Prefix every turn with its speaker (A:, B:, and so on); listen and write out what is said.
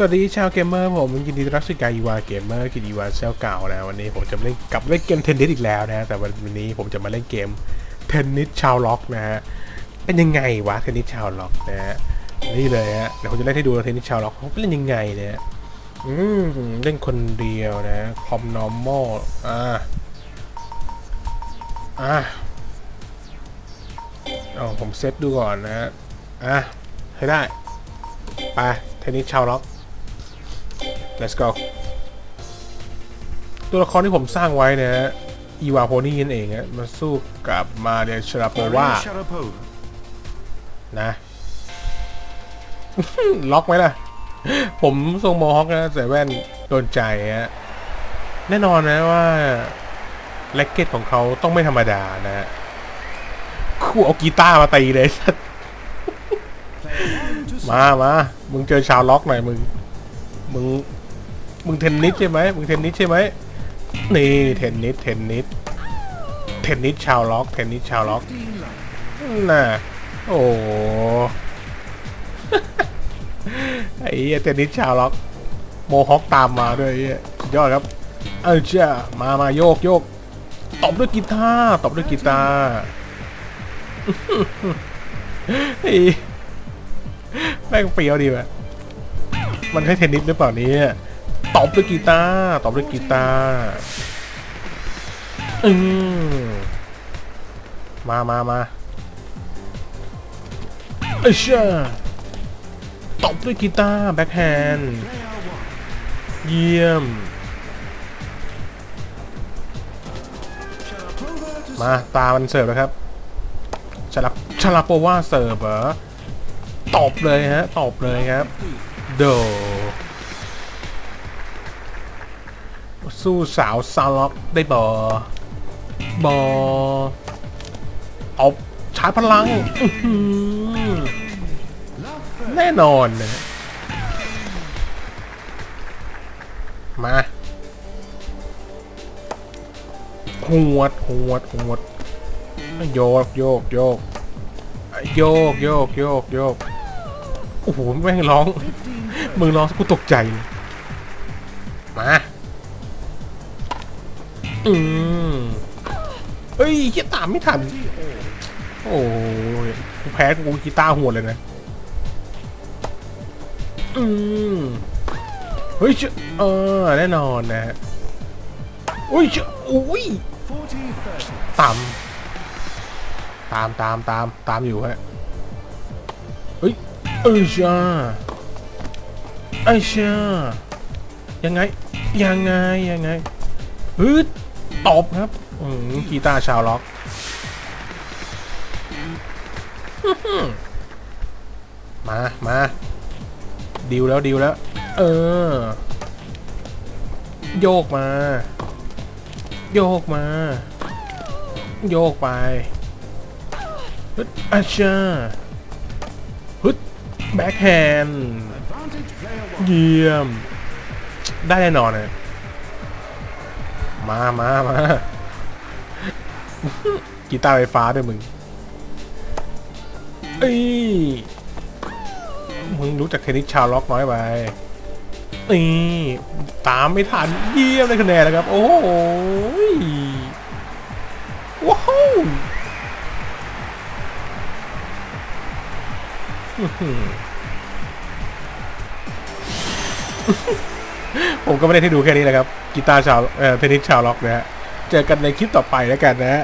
A: สวัสดีชาวเกมเมอร์ผมยินดีต้อนรับสู่การอีวาเกมเมอร์กินอีวาเซลเก่านะวันนี้ผมจะมาเล่นกลับเล่นเกมเทนนิสอีกแล้วนะแต่วันนี้ผมจะมาเล่นเกมเทนนิสชาวล็อกนะฮะเป็นยังไงวะเทนนิสชาวล็อกนะฮะนี่เลยฮะเดี๋ยวผมจะเล่นให้ดูเทนนิสชาวล็อกเขาเล่นยังไงเนี่ยอืมเล่นคนเดียวนะคอมนอร์มอลอ่าอ่าเอาผมเซตดูก่อนนะฮะอะให้ได้ไปเทนนิสชาวล็อก let's go ตัวละครที่ผมสร้างไว้นะฮะอีวาโพนี่นั่นเองฮะมาสู้กับมาเดียชราโปวา
B: Maria Sharapova.
A: นะ ล็อกไหมล่ะ ผมทรงโมฮอคนะใส่แว่นโดนใจฮะแน่นอนนะว่าแร็กเก็ตของเขาต้องไม่ธรรมดานะฮะคู่เอากีตาร์มาตีเลย มามามึงเจอชาวล็อกหน่อยมึง มึง มึงเทนนิสใช่ไหมมึงเทนนิสใช่ไหมนี่เทนนิสเทนนิสเทนนิสชาวล็อกเทนนิสชาวล็อกน่ะโอ้ไอ้เทนนิสชาวล็อก โมฮอคตามมาด้วยยอดครับเออเจ้ามามาโยกโยกตบด้วยกีตาร์ตบด้วยกีตาร์ไอ้แม่งเปรียวดีว่ะมันให้เทนนิสหรือเปล่านี่ย ตบด้วยกีตาร์ตบด้วยกีตาร์อืมมามามาเอ้ยเช่าตบด้วยกีตาร์แบ็คแฮนด์เยี่ยม มาตามันเสิร์ฟแล้วครับชลาชลาโปว่าเสิร์ฟเหรอตบเลยฮะตบเลยครับ โด สู้สาวซาล็อกได้บอบอตบชาร์จพลังอื้อหือแน่นอนนะมาหวดหวดหวดโยกโยกโยกโยกโยกโยกโยกโอ้โหแม่งร้อง มึงร้องกูตกใจ มา อืมเอ้ยเฮียตามไม่ทันโอ้ยกูแพ้กูกีตาร์หัวเลยนะ อืมเฮ้ยเออแน่นอนนะฮะอุ้ยเจ้าอุ้ยตามตามตามตามตามอยู่ฮะเฮ้ยเอ้ยจ้าไอ้ชายังไงยังไงยังไงฮึด ตบครับอืมกีตาร์ชาวล็อกมามาดิวแล้วดิวแล้ว เออ โยกมา โยกมา โยกไปฮึดอาชาฮึดแบ็คแฮนด์เยี่ยม ได้แน่นอนเลย มามามากีตาร์ไฟฟ้าด้วยมึงเอ้ยมึงรู้จักเทนนิสชาวล็อกน้อยไปนี่ตามไม่ทันเยี่ยมเลยคะแนนแล้วครับ โอ้โหว้าวอือ ผมก็ไม่ได้ให้ดูแค่นี้แหละครับกีตาร์ชาวเอ่อเทนนิสชาวล็อกนะฮะเจอกันในคลิปต่อไปแล้วกันนะฮะ